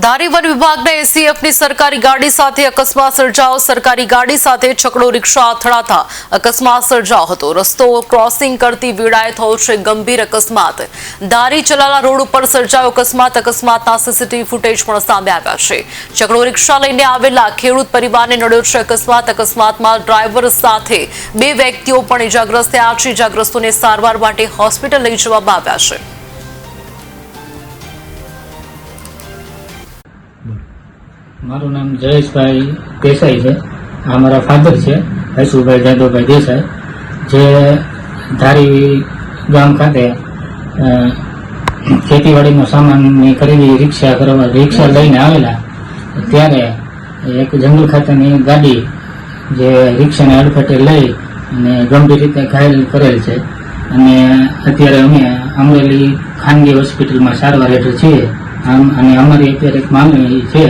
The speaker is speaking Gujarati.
ધારી વન વિભાગના એસીએફની સરકારી ગાડી સાથે અકસ્માત સર્જાઓ સરકારી ગાડી સાથે છકડો રિક્ષા અથડાતા અકસ્માત સર્જાયો હતો. રસ્તો ક્રોસિંગ કરતી વેળાએ થયો છે ગંભીર અકસ્માત. ધારી ચલાલા રોડ ઉપર સર્જાયો અકસ્માત. અકસ્માતના સીસીટીવી ફૂટેજ પણ સામે આવ્યા છે. છકડો રિક્ષા લઈને આવેલા ખેડૂત પરિવારને નડ્યો છે અકસ્માત. અકસ્માતમાં ડ્રાઈવર સાથે બે વ્યક્તિઓ પણ ઇજાગ્રસ્ત થયા છે. ઇજાગ્રસ્તોને સારવાર માટે હોસ્પિટલ લઈ જવામાં આવ્યા છે. મારું નામ જયેશભાઈ દેસાઈ છે. આ મારા ફાધર છે હસુભાઈ જાદવભાઈ દેસાઈ. જે ધારી ગામ ખાતે ખેતીવાડીનો સામાનની ખરીદી, રિક્ષા કરવા, રિક્ષા લઈને આવેલા. ત્યારે એક જંગલ ખાતેની ગાડી જે રિક્ષાને અડફેટે લઈ અને ગંભીર રીતે ઘાયલ કરેલ છે. અને અત્યારે અમે અમરેલી ખાનગી હોસ્પિટલમાં સારવાર હેઠળ છીએ. અને અમારી અત્યારે એક માંગણી છે